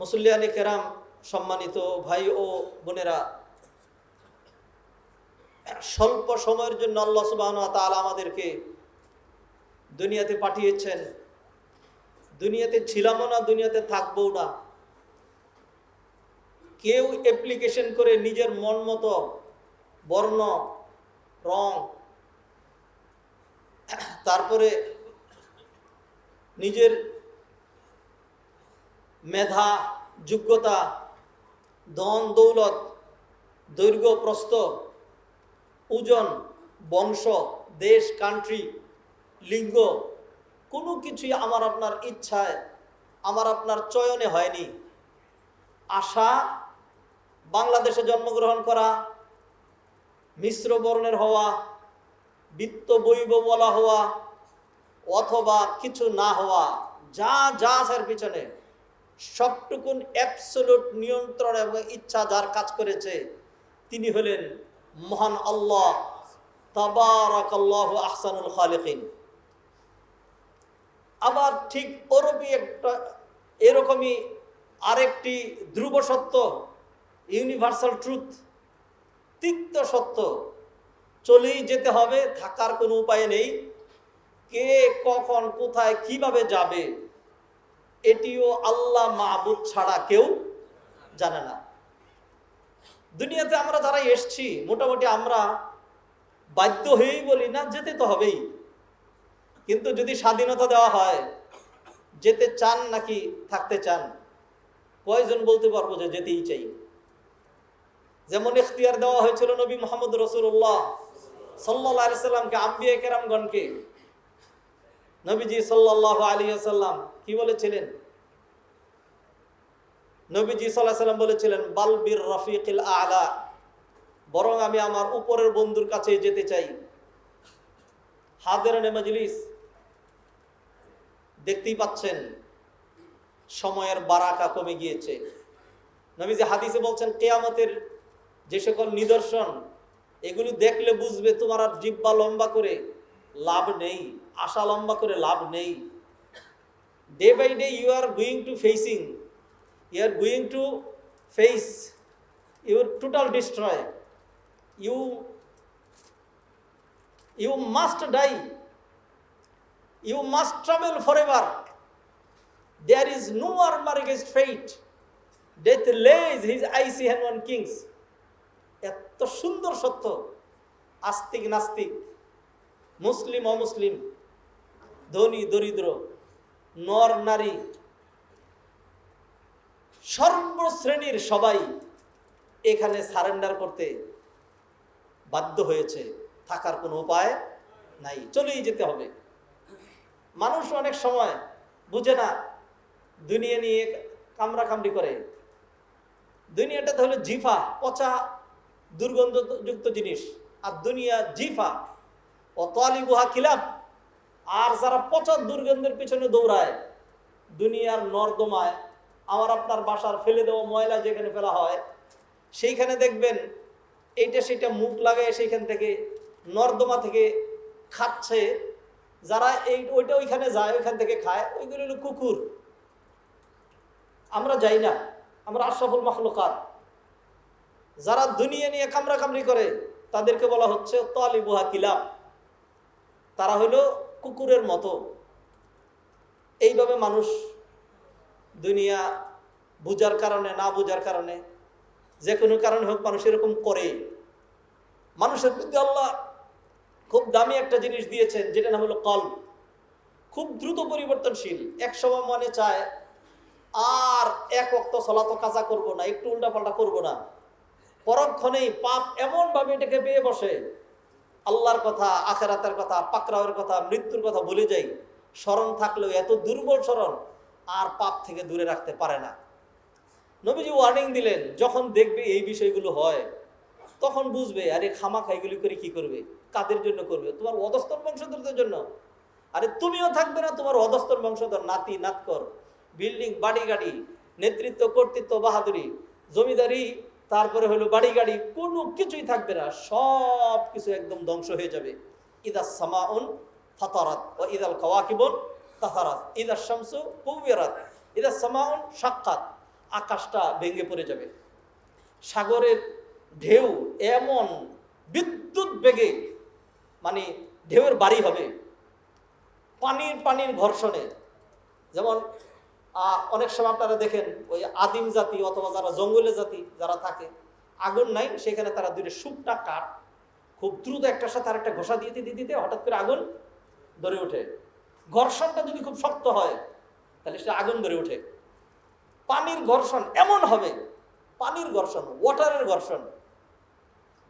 মুসল্লিয়ানি কেরাম, সম্মানিত ভাই ও বোনেরা, স্বল্প সময়ের জন্য আল্লাহ সুবাহ তাআলা আমাদেরকে দুনিয়াতে পাঠিয়েছেন। দুনিয়াতে ছিলামও না, দুনিয়াতে থাকব না। কেউ অ্যাপ্লিকেশন করে নিজের মন মতো বর্ণ, রং, তারপরে নিজের মেধা, যোগ্যতা, ধন, দৌলত, দৈর্ঘ্য, প্রস্থ, ওজন, বংশ, দেশ কান্ট্রি লিঙ্গ, কোনো কিছুই আমার আপনার ইচ্ছায়, আমার আপনার চয়নে হয়নি। আশা, বাংলাদেশে জন্মগ্রহণ করা, মিশ্র বর্ণের হওয়া, বিত্ত বৈব বলা হওয়া, অথবা কিছু না হওয়া, যা যা আসার পিছনে। সবটুকুন অ্যাবসোলুট নিয়ন্ত্রণ এবং ইচ্ছা যার কাজ করেছে, তিনি হলেন মহান আল্লাহ। তাবারাকাল্লাহু আহসানুল খালিকিন। আবার ঠিক ওরকমই একটা, এরকমই আরেকটি ধ্রুব সত্য ইউনিভার্সাল ট্রুথ তিক্ত সত্য। চলেই যেতে হবে, থাকার কোনো উপায় নেই। কে কখন, কোথায়, কীভাবে যাবে? এটিও আল্লাহ মাহবুদ ছাড়া কেউ জানে না। দুনিয়াতে আমরা যারা এসছি, মোটামুটি আমরা বাধ্য হয়েই বলি, না, যেতে তো হবেই। কিন্তু যদি স্বাধীনতা দেওয়া হয়, যেতে চান নাকি থাকতে চান, কয়জন বলতে পারব যে যেতেই চাই? যেমন ইখতিয়ার দেওয়া হয়েছিল নবী মোহাম্মদ রসুল্লাহ সাল্লাহ সাল্লামকে আম্বিয়া কেরামগণকে নবীজি সাল্লাহ আলী আসাল্লাম কি বলেছিলেন? নবীজি সাল্লাহ সাল্লাম বলেছিলেন বালবির রফিকিল আলা বরং আমি আমার উপরের বন্ধুর কাছে যেতে চাই। হাদের মজলিস। দেখতেই পাচ্ছেন, সময়ের বারাকা কমে গিয়েছে। নবীজি হাদিসে বলছেন, কেয়ামতের যে সকল নিদর্শন, এগুলি দেখলে বুঝবে তোমার আর জিব্বা লম্বা করে লাভ নেই। আশা লম্বা করে লাভ নেই। Day by day you are going to facing you are going to face your total destroy you you must die you must travel for ever there is no armour against fate death lays his icy hand on kings এত সুন্দর সত্য। আস্তিক নাস্তিক, মুসলিম অমুসলিম। ধনী, দরিদ্র, নর, নারী, সর্বশ্রেণীর সবাই এখানে সারেন্ডার করতে বাধ্য হয়েছে। থাকার কোনো উপায় নাই। চলেই যেতে হবে। মানুষ অনেক সময় বুঝে না দুনিয়া নিয়ে কামরা কামড়াকামড়ি করে। দুনিয়াটা হলো জিফা, পচা, দুর্গন্ধযুক্ত জিনিস। আর দুনিয়া জিফা। ও তলিবুহা খিলাফ আর যারা পচা দুর্গন্ধের পিছনে দৌড়ায়, দুনিয়ার নর্দমায়, আমার আপনার বাসার ফেলে দেওয়া ময়লা যেখানে ফেলা হয়, সেইখানে দেখবেন এইটা সেটা মুখ লাগায় সেইখান থেকে নর্দমা থেকে খাচ্ছে। যারা এই ওইটা ওইখানে যায়, ওইখান থেকে খায়, ওইগুলো হলো কুকুর। আমরা যাই না, আমরা আশরাফুল মাহলুকাত যারা দুনিয়া নিয়ে কামড়াকামড়ি করে, তাদেরকে বলা হচ্ছে তালিবুহা কিলাব তারা হলো কুকুরের মতো। এইভাবে মানুষ দুনিয়া বুঝার কারণে, না বুঝার কারণে, যে কোনো কারণে হোক মানুষ এরকম করে। মানুষের প্রতি আল্লাহ খুব দামি একটা জিনিস দিয়েছেন যেটা নাম হলো কল খুব দ্রুত পরিবর্তনশীল। এক সময় মনে চায়, আর এক অক্ত সলাত কাজা করব না, একটু উল্টাপাল্টা করব না। পরক্ষণেই পাপ এমনভাবে এটাকে পেয়ে বসে। আল্লাহর কথা, আখেরাতের কথা পাকরাওয়ের কথা, মৃত্যুর কথা ভুলে যাই। স্মরণ থাকলেও এত দুর্বল স্মরণ আর পাপ থেকে দূরে রাখতে পারে না। নবীজি ওয়ার্নিং দিলেন, যখন দেখবে এই বিষয়গুলো হয়, তখন বুঝবে, আরে খামাখা এগুলি করে কি করবে? কাদের জন্য করবে? তোমার অধস্তর বংশধরদের জন্য। আরে তুমিও থাকবে না, তোমার অধস্তর বংশধর, নাতি, নাতকর, বিল্ডিং বাড়ি গাড়ি নেতৃত্ব, কর্তৃত্ব, বাহাদুরি, জমিদারি তারপরে হলো বাড়ি গাড়ি কোনো কিছুই থাকবে না, সব কিছু একদম ধ্বংস হয়ে যাবে। ইদা সামাউন ফাতারাত ও ইদাল কাওয়াকিবন তাহারাত ইদা শামসু কুবিরাত। ইদা সামাউন সাক্ষাৎ আকাশটা ভেঙে পড়ে যাবে। সাগরের ঢেউ এমন বিদ্যুৎ বেগে মানে ঢেউয়ের বাড়ি হবে। পানির পানির ঘর্ষণে। যেমন অনেক সময় আপনারা দেখেন ওই আদিম জাতি অথবা যারা জঙ্গলে জাতি যারা থাকে, আগুন নাই, সেখানে তারা দুটো শুকটা কাঠ, খুব দ্রুত একটার সাথে আরেকটা ঘষা দিয়ে দিতে দিতে হঠাৎ করে আগুন ধরে ওঠে। ঘর্ষণটা যদি খুব শক্ত হয়, তাহলে সে আগুন ধরে ওঠে। পানির ঘর্ষণ এমন হবে, পানির ঘর্ষণ ওয়াটারের ঘর্ষণ।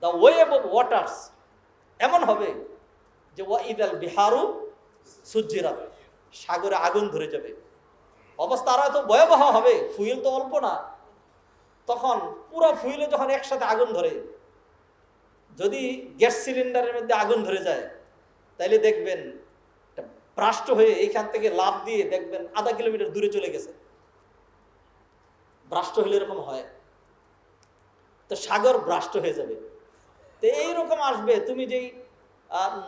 দ্য ওয়েভ অফ ওয়াটার্স এমন হবে যে, ওয়া ইদাল বিহারু সূর্যেরাত সাগরে আগুন ধরে যাবে। অবস্থা আরও এত ভয়াবহ হবে, ফুয়েল তো অল্প না। তখন পুরো ফুয়েলে যখন একসাথে আগুন ধরে, যদি গ্যাস সিলিন্ডারের মধ্যে আগুন ধরে যায়, তাইলে দেখবেন ব্রাষ্ট হয়ে এইখান থেকে লাভ দিয়ে দেখবেন আধা কিলোমিটার দূরে চলে গেছে। ব্রাষ্ট হলে এরকম হয়। তো সাগর ব্রাষ্ট হয়ে যাবে। তো এইরকম আসবে, তুমি যেই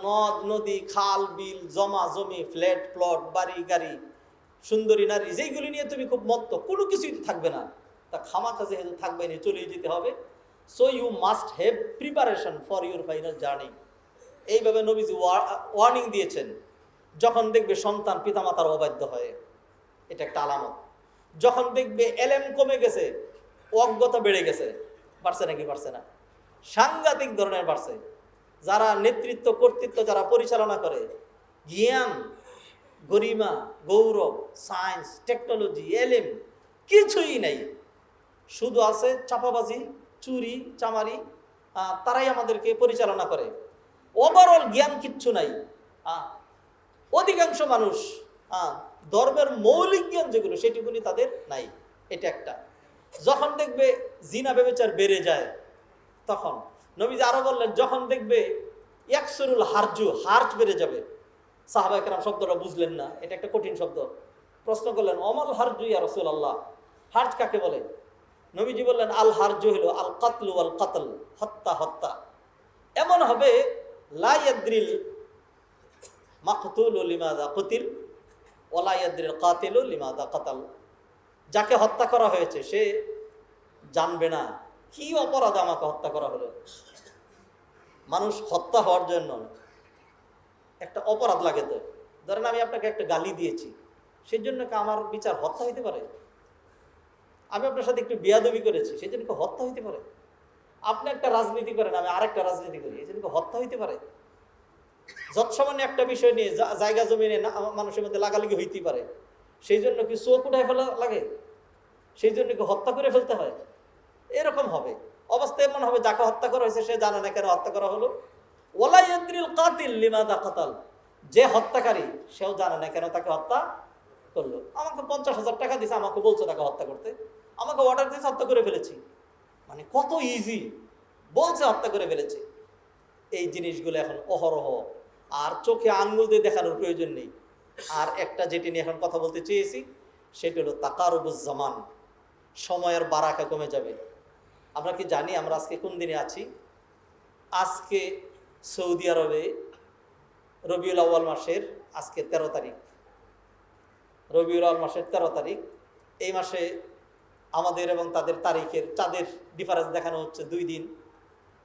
নদ, নদী, খাল, বিল, জমা, জমি, ফ্ল্যাট, প্লট, বাড়ি, গাড়ি সুন্দরী নারী, যেইগুলি নিয়ে তুমি খুব মত্ত, কোনো কিছুই থাকবে না। তা খামাখা যেহেতু থাকবে না, চলেই যেতে হবে। So you must have preparation for your final journey এইভাবে নবীজি ওয়ার্নিং দিয়েছেন, যখন দেখবে সন্তান পিতামাতার অবাধ্য হয়, এটা একটা আলামত। যখন দেখবে এলেম কমে গেছে, অজ্ঞতা বেড়ে গেছে পারছে নাকি পারছে না? সাংঘাতিক ধরনের বাড়ছে। যারা নেতৃত্ব, কর্তৃত্ব, যারা পরিচালনা করে, জ্ঞান গরিমা, গৌরব সায়েন্স টেকনোলজি এলেম, কিছুই নেই। শুধু আছে চাপাবাজি, চুরি, চামারি তারাই আমাদেরকে পরিচালনা করে। ওভারঅল জ্ঞান কিচ্ছু নাই। অধিকাংশ মানুষ ধর্মের মৌলিক জ্ঞান যেগুলো, সেটুকুনি তাদের নাই। এটা একটা। যখন দেখবে জিনা বেবেচার বেড়ে যায়, তখন নবীজি আরও বললেন, যখন দেখবে একসরুল হারজু হার্জ বেড়ে যাবে সাহাবাইকেরাম শব্দটা বুঝলেন না, এটা একটা কঠিন শব্দ। প্রশ্ন করলেন, অমল হারজু ইয়া রসুল আল্লাহ হার্জ কাকে বলে? নবীজি বললেন, আল হারজু হলো আল কাতলু আল কাতল হত্যা হত্যা এমন হবে লাইয়াদ্রিল মাকতুল লিমাদা কতিল ওলাইয়াদ্রিল কাতিল লিমাদা কাতাল। যাকে হত্যা করা হয়েছে, সে জানবে না, কি অপরাধ আমাকে হত্যা করা হলো? মানুষ হত্যা হওয়ার জন্য একটা অপরাধ লাগে তো। ধরেন আমি আপনাকে একটা গালি দিয়েছি সেই জন্য কি আমার বিচার হত্যা হইতে পারে? আমি আপনার সাথে একটু বেয়াদবি করেছি সেই জন্য কি হত্যা হইতে পারে? আপনি একটা রাজনীতি করেন, আমি আরেকটা রাজনীতি করি, এই জন্য কি হত্যা হইতে পারে? যৎসামান্য একটা বিষয় নিয়ে জায়গা জমি নিয়ে মানুষের মধ্যে লাগালাগি হইতে পারে। সেই জন্য কি চোখ উঠায় ফেলা লাগে? সেই জন্য কি হত্যা করে ফেলতে হয়? এরকম হবে। অবস্থা এমন হবে, যাকে হত্যা করা হয়েছে সে জানে না কেন হত্যা করা হলো। যে হত্যাকারী, সেও জানে না কেন তাকে হত্যা করল। আমাকে পঞ্চাশ হাজার টাকা দিছে, আমাকে বলছো তাকে হত্যা করতে। আমাকে অর্ডার দিয়েছে, হত্যা করে ফেলেছি। মানে কত ইজি বলছে, হত্যা করে ফেলেছে। এই জিনিসগুলো এখন অহরহ। আর চোখে আঙ্গুল দিয়ে দেখানোর প্রয়োজন নেই। আর একটা যেটি নিয়ে এখন কথা বলতে চেয়েছি, সেটি হলো তাকারুবুজ্জামান সময়ের বারাকা কমে যাবে। আমরা কি জানি আমরা আজকে কোন দিনে আছি? আজকে সৌদি আরবে রবিউল আউ্য়াল মাসের আজকে তেরো তারিখ। রবিউল আউ্য়াল মাসের তেরো তারিখ। এই মাসে আমাদের এবং তাদের তারিখের চাঁদের ডিফারেন্স দেখানো হচ্ছে দুই দিন।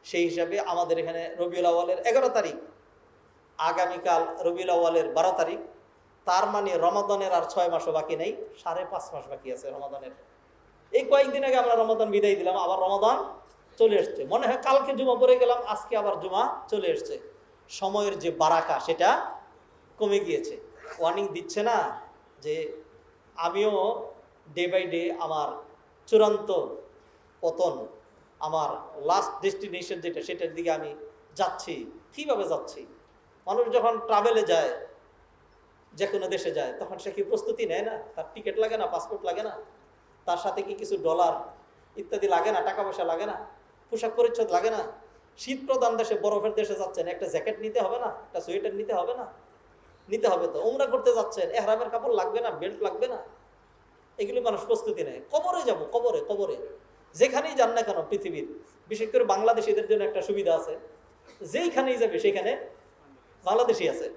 সেই হিসাবে আমাদের এখানে রবিউল আউ্য়ালের এগারো তারিখ, আগামীকাল রবিউল আউ্য়ালের বারো তারিখ। তার মানে রমাদানের আর ছয় মাসও বাকি নেই, সাড়ে পাঁচ মাস বাকি আছে রমাদানের। এই কয়েকদিন আগে আমরা রমাদান বিদায় দিলাম, আবার রমাদান চলে এসছে। মনে হয় কালকে জুমা পড়ে গেলাম, আজকে আবার জুমা চলে এসছে। সময়ের যে বারাকা, সেটা কমে গিয়েছে। ওয়ার্নিং দিচ্ছে না যে আমিও ডে বাই ডে আমার চূড়ান্ত পতন, আমার লাস্ট ডেস্টিনেশন যেটা, সেটার দিকে আমি যাচ্ছি। কীভাবে যাচ্ছি? মানুষ যখন ট্রাভেলে যায় যে কোনো দেশে যায়, তখন সে কি প্রস্তুতি নেয় না? তার টিকিট লাগে না পাসপোর্ট লাগে না? তার সাথে কি কিছু ডলার ইত্যাদি লাগে না? টাকা পয়সা লাগে না? পোশাক পরিচ্ছদ লাগে না। শীত প্রধান দেশে বরফের দেশে যাচ্ছেন, একটা জ্যাকেট নিতে হবে না, একটা সোয়েটার নিতে হবে না, নিতে হবে তো, উমরা করতে যাচ্ছেন, এহরামের কাপড় লাগবে না, বেল্ট লাগবে না। এগুলি মানুষ প্রস্তুতি নেয়। কবরে যাব, কবরে কবরে। যেখানেই যান না কেন পৃথিবীর, বিশেষ করে বাংলাদেশিদের জন্য একটা সুবিধা আছে। যেইখানেই যাবে, সেখানে বাংলাদেশি আছে।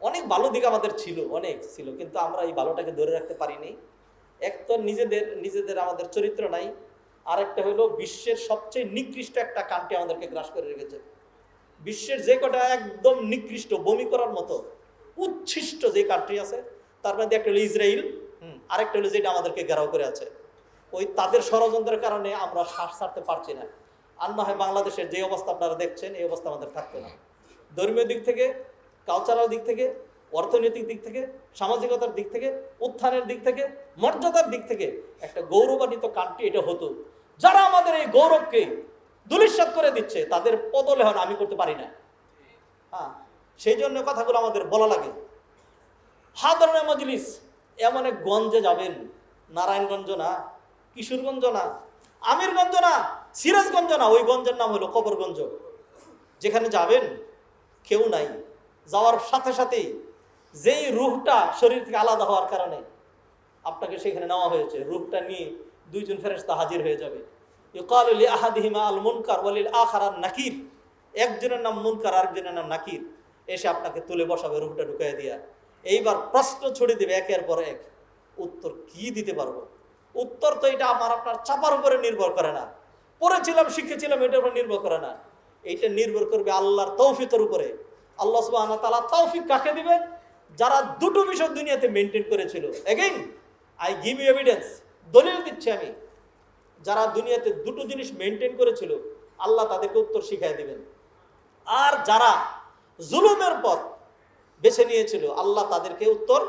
অনেক ভালো দিক আমাদের ছিল, অনেক ছিল, কিন্তু আমরা এই ভালোটাকে ধরে রাখতে পারিনি। এক তো নিজেদের নিজেদের আমাদের চরিত্র নাই আরেকটা হলো বিশ্বের সবচেয়ে নিকৃষ্ট একটা কান্ট্রি আমাদেরকে গ্রাস করে রেখেছে। বিশ্বের যে কটা একদম নিকৃষ্ট, বমি করার মতো, উচ্ছিষ্ট যে কান্ট্রি আছে, তার মধ্যে একটা হলো ইসরায়েল আরেকটা হলো যেটা আমাদেরকে ঘেরাও করে আছে। ওই তাদের ষড়যন্ত্রের কারণে আমরা শ্বাস ছাড়তে পারছি না। আর না হয় বাংলাদেশের যে অবস্থা আপনারা দেখছেন, এই অবস্থা আমাদের থাকতো না। ধর্মীয় দিক থেকে কালচারাল দিক থেকে, অর্থনৈতিক দিক থেকে, সামাজিকতার দিক থেকে, উত্থানের দিক থেকে, মর্যাদার দিক থেকে একটা গৌরবান্বিত কান্ট্রি এটা হতো। যারা আমাদের এই গৌরবকে দুলিশ্বাত করে দিচ্ছে, তাদের পদলেহন আমি করতে পারি না। হ্যাঁ সেই জন্য কথাগুলো আমাদের বলা লাগে। হাদরনে মজলিস এমন এক গঞ্জে যাবেন, নারায়ণগঞ্জ না, কিশোরগঞ্জ না, আমিরগঞ্জ না, সিরাজগঞ্জ না, ওই গঞ্জের নাম হলো কবরগঞ্জ। যেখানে যাবেন, কেউ নাই। যাওয়ার সাথে সাথেই যেই রুহটা শরীর থেকে আলাদা হওয়ার কারণে আপনাকে সেখানে নেওয়া হয়েছে। রুহটা নিয়ে দুইজন ফেরেশতা হাজির হয়ে যাবে। ইউকালু লি আহাদিহিমা আল মুনকার ওয়ালিল আখারান নাকির। একজনের নাম মুনকার, আরেকজনের নাম নাকির। এসে আপনাকে তুলে বসাবে, রুহটা ঢুকাই দিয়া। এইবার প্রশ্ন ছড়িয়ে দেবে, একের পর এক। উত্তর কি দিতে পারব? উত্তর তো এটা আমার, আপনার চাপার উপরে নির্ভর করে না। পড়েছিলাম, শিখেছিলাম, এটার উপর নির্ভর করে না। এইটা নির্ভর করবে আল্লাহর তৌফিকের উপরে। আল্লাহ ওয়া তৌফিক কাকে দিবেন যারা দুটো বিষয় দুনিয়াতে মেনটেন করেছিল। Again I give you evidence দলিল দিচ্ছি আমি যারা দুনিয়াতে দুটো জিনিস মেনটেন করেছিল আল্লাহ তাদেরকে উত্তর শিখাই দিবেন আর যারা জুলুমের পথ বেছে নিয়েছিল আল্লাহ তাদেরকে উত্তর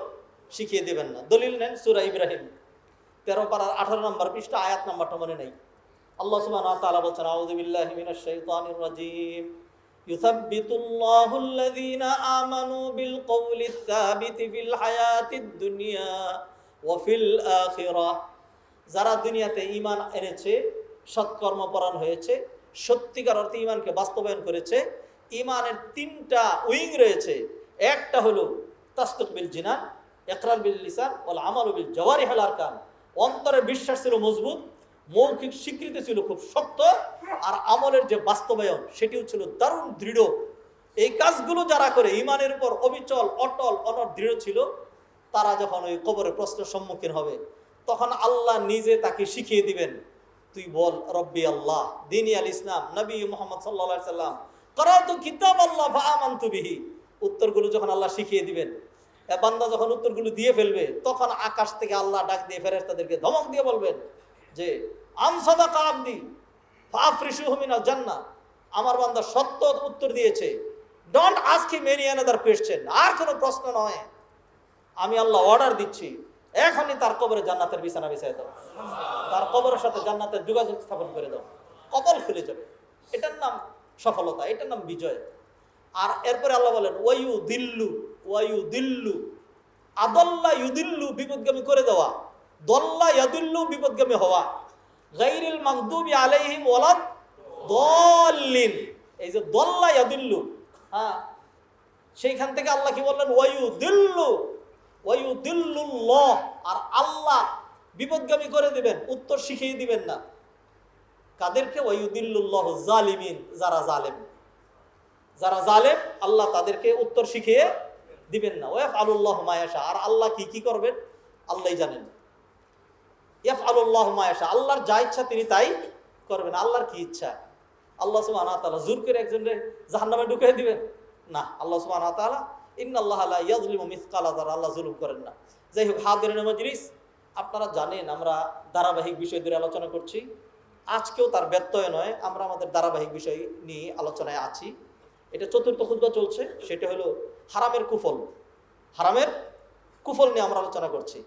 শিখিয়ে দেবেন না দলিল নেন সুরা ইব্রাহিম তেরো পাড়ার আঠারো নম্বর পৃষ্ঠা আয়াত নাম্বারটা মনে নেই আল্লাহ সুবহানাহু ওয়া তাআলা বলছেন আউযু বিল্লাহি মিনাশ শাইতানির রাজীম يثبت الله الذين آمنوا بالقول الثابت في الحياة الدنيا وفي الآخرة যারা দুনিয়াতে ইমান এনেছে সৎকর্মপরায়ণ হয়েছে, সত্যিকার অর্থে ইমানকে বাস্তবায়ন করেছে ইমানের তিনটা উইং রয়েছে। একটা হলো তাস্তুক বিল জিনান একরাল বিল লিসান ওল আমাল বিল জওয়ারি হেলার কান অন্তরে বিশ্বাস ছিল মজবুত, মৌখিক স্বীকৃতি ছিল খুব শক্ত, আর আমলের যে বাস্তবায়ন, সেটিও ছিল দারুণ দৃঢ়। এই কাজগুলো যারা করে ইমানের উপর অবিচল, অটল অনর দৃঢ় ছিল, তারা যখন ওই কবরের প্রশ্নের সম্মুখীন হবে তখন আল্লাহ নিজে তাকে শিখিয়ে দিবেন, তুই বল, রব্বি আল্লাহ, দিনী আল ইসলাম, নবী মোহাম্মদ সাল্লা সাল্লাম করাতু কিতাব আল্লাহ আমান্তু বিহি। উত্তরগুলো যখন আল্লাহ শিখিয়ে দিবেন বান্দা যখন উত্তরগুলো দিয়ে ফেলবে, তখন আকাশ থেকে আল্লাহ ডাক দিয়ে ফেরেস তাদেরকে ধমক দিয়ে বলবেন যে আমসাদা কাবদি ফাফরিসু হুমিনা জান্না আমার বান্দা সত্য উত্তর দিয়েছে don't ask him any another question আর কোনো প্রশ্ন নয়। আমি আল্লাহ অর্ডার দিচ্ছি এখনই তার কবরে জান্নাতের বিছানা বিছাই দাও। তার কবরের সাথে জান্নাতের যোগাযোগ স্থাপন করে দাও। কবল খুলে যাবে। এটার নাম সফলতা, এটার নাম বিজয়। আর এরপরে আল্লাহ বলেন ওয়াইউ দিল্লু ওয়াইউ দিল্লু আদল্লা ইউদিল্লু বিপদগামী করে দেওয়া, দল্লা ইয়াদুল্লু বিপদগামী হওয়া গাইরিল মাগদুবি আলাইহিম ওয়ালাদ দল্লিন। এই যে দল্লা ইয়াদুল্লু হ্যাঁ সেইখান থেকে আল্লাহ কি বললেন? ওয়াইউ দিল্লু আর আল্লাহ বিপদগামী করে দিবেন, উত্তর শিখিয়ে দিবেন না। কাদেরকে? জালিমিন, যারা জালেম। যারা জালেম, আল্লাহ তাদেরকে উত্তর শিখিয়ে দিবেন না। ওয়াফ আলুল্লাহ মায়াশা আর আল্লাহ কি কি করবেন? আল্লাহই জানেন। ইয়াফ আলুল্লাহ মায়াশা আল্লাহর যা ইচ্ছা তিনি তাই করবেন। আল্লাহর কি ইচ্ছা? আল্লাহ তাআলা জোর করে একজনকে জাহান্নামে ঢুকিয়ে দিবেন? না। আল্লাহ সুবহানাহু ওয়া আল্লাহ ইয়াজলিমু মিসকালা আল্লাহ জুলুম করেন না। যাই হোক হাদিরিন মজলিস, আপনারা জানেন, আমরা ধারাবাহিক বিষয় ধরে আলোচনা করছি। আজকেও তার ব্যত্যয় নয়, আমরা আমাদের ধারাবাহিক বিষয় নিয়ে আলোচনায় আছি। এটা চতুর্থ খুদ্া চলছে, সেটা হলো হারামের কুফল। হারামের কুফল নিয়ে আমরা আলোচনা করছি।